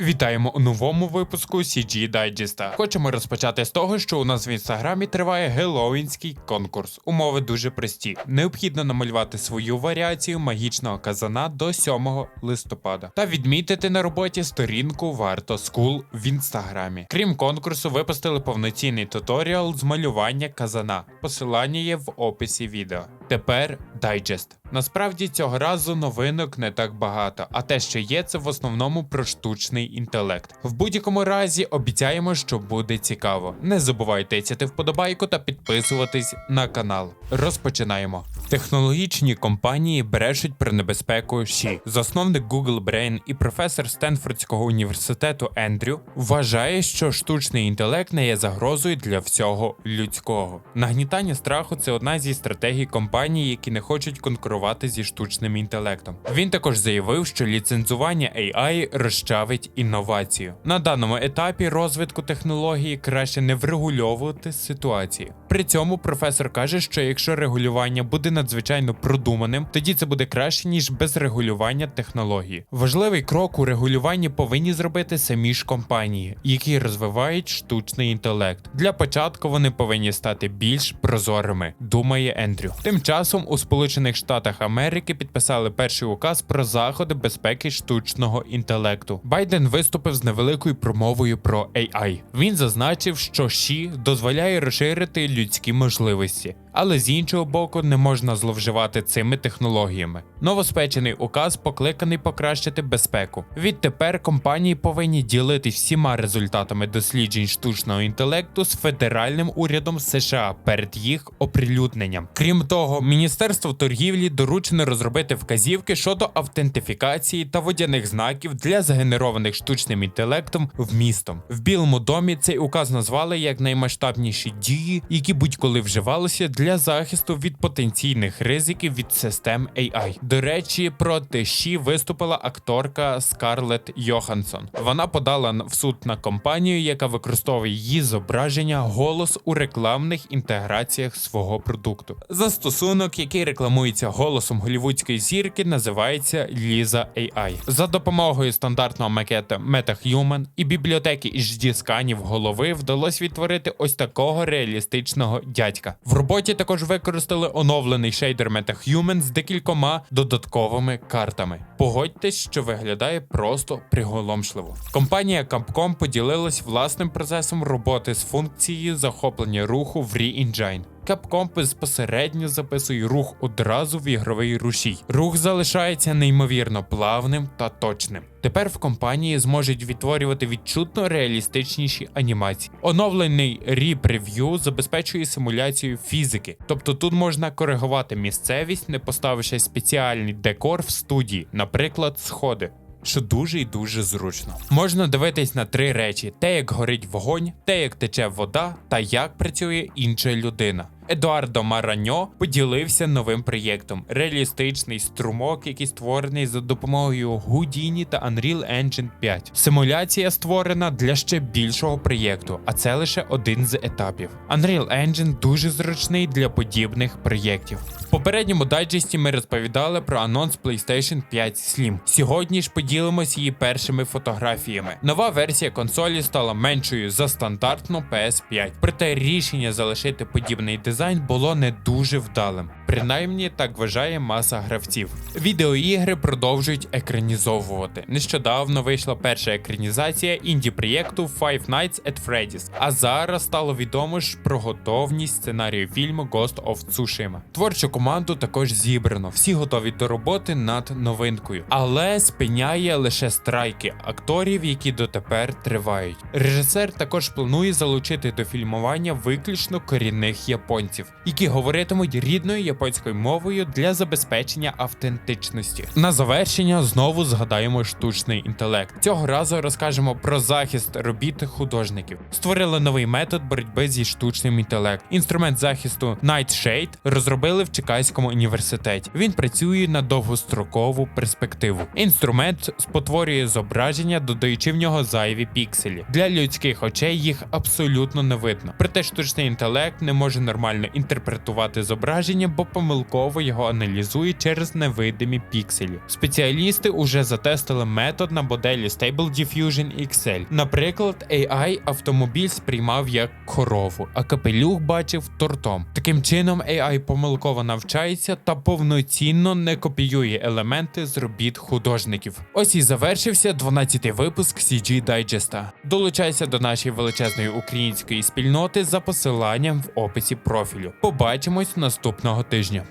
Вітаємо у новому випуску CG Дайджеста. Хочемо розпочати з того, що у нас в інстаграмі триває геловінський конкурс. Умови дуже прості. Необхідно намалювати свою варіацію магічного казана до 7 листопада та відмітити на роботі сторінку Варто School в інстаграмі. Крім конкурсу, випустили повноцінний туторіал з малювання казана. Посилання є в описі відео. Тепер дайджест. Насправді цього разу новинок не так багато, а те, що є, це в основному про штучний інтелект. В будь-якому разі обіцяємо, що буде цікаво. Не забувайте тицяти вподобайку та підписуватись на канал. Розпочинаємо. Технологічні компанії брешуть про небезпеку Ші. Засновник Google Brain і професор Стенфордського університету Ендрю вважає, що штучний інтелект не є загрозою для всього людського. Нагнітання страху це одна зі стратегій компаній, які не хочуть конкурувати зі штучним інтелектом. Він також заявив, що ліцензування AI розчавить інновацію. На даному етапі розвитку технології краще не врегульовувати ситуацію. При цьому професор каже, що якщо регулювання буде надзвичайно продуманим, тоді це буде краще ніж без регулювання технології. Важливий крок у регулюванні повинні зробити самі ж компанії, які розвивають штучний інтелект. Для початку вони повинні стати більш прозорими, думає Ендрю. Тим часом у Сполучених Штатах Америки підписали перший указ про заходи безпеки штучного інтелекту. Байден виступив з невеликою промовою про AI. Він зазначив, що ШІ дозволяє розширити людські можливості, але з іншого боку не можна зловживати цими технологіями. Новоспечений указ покликаний покращити безпеку. Відтепер компанії повинні ділити всіма результатами досліджень штучного інтелекту з федеральним урядом США перед їх оприлюдненням. Крім того, Міністерство торгівлі доручено розробити вказівки щодо автентифікації та водяних знаків для згенерованих штучним інтелектом вмістом. В Білому домі цей указ назвали як наймасштабніші дії, які будь-коли вживалися для захисту від потенційних ризиків від систем AI. До речі, проти ШІ виступила акторка Скарлетт Йоханссон. Вона подала в суд на компанію, яка використовує її зображення, голос у рекламних інтеграціях свого продукту. Застосунок, який рекламується голосом голівудської зірки, називається Lisa AI. За допомогою стандартного макета MetaHuman і бібліотеки HD сканів голови вдалося відтворити ось такого реалістичного дядька. В роботі також використали оновлений шейдер MetaHuman з декількома додатковими картами. Погодьтесь, що виглядає просто приголомшливо. Компанія Capcom поділилась власним процесом роботи з функцією захоплення руху в Re-Engine. Capcom безпосередньо записує рух одразу в ігровий рушій. Рух залишається неймовірно плавним та точним. Тепер в компанії зможуть відтворювати відчутно реалістичніші анімації. Оновлений Re-Preview забезпечує симуляцію фізики, тобто тут можна коригувати місцевість, не поставивши спеціальний декор в студії, наприклад, сходи. Що дуже і дуже зручно. Можна дивитись на три речі: те, як горить вогонь, те, як тече вода, та як працює інша людина. Едуардо Мараньо поділився новим проєктом: реалістичний струмок, який створений за допомогою Houdini та Unreal Engine 5. Симуляція створена для ще більшого проєкту, а це лише один з етапів. Unreal Engine дуже зручний для подібних проєктів. В попередньому дайджесті ми розповідали про анонс PlayStation 5 Slim. Сьогодні ж поділимось її першими фотографіями. Нова версія консолі стала меншою за стандартну PS5, проте рішення залишити подібний дизайн було не дуже вдалим. Принаймні так вважає маса гравців. Відеоігри продовжують екранізовувати. Нещодавно вийшла перша екранізація інді проєкту Five Nights at Freddy's, а зараз стало відомо ж про готовність сценарію фільму Ghost of Tsushima. Творчу команду також зібрано, всі готові до роботи над новинкою, але спиняє лише страйки акторів, які дотепер тривають. Режисер також планує залучити до фільмування виключно корінних японців, які говоритимуть рідною японською мовою для забезпечення автентичності. На завершення знову згадаємо штучний інтелект. Цього разу розкажемо про захист робіт художників. Створили новий метод боротьби зі штучним інтелектом. Інструмент захисту Nightshade розробили в Чикаському університеті. Він працює на довгострокову перспективу. Інструмент спотворює зображення, додаючи в нього зайві пікселі. Для людських очей їх абсолютно не видно. Проте штучний інтелект не може нормально інтерпретувати зображення, бо помилково його аналізує через невидимі пікселі. Спеціалісти уже затестили метод на моделі Stable Diffusion XL. Наприклад, AI автомобіль сприймав як корову, а капелюх бачив тортом. Таким чином, AI помилково навчається та повноцінно не копіює елементи з робіт художників. Ось і завершився 12-й випуск CG Дайджеста. Долучайся до нашої величезної української спільноти за посиланням в описі профілю. Побачимось наступного тижня.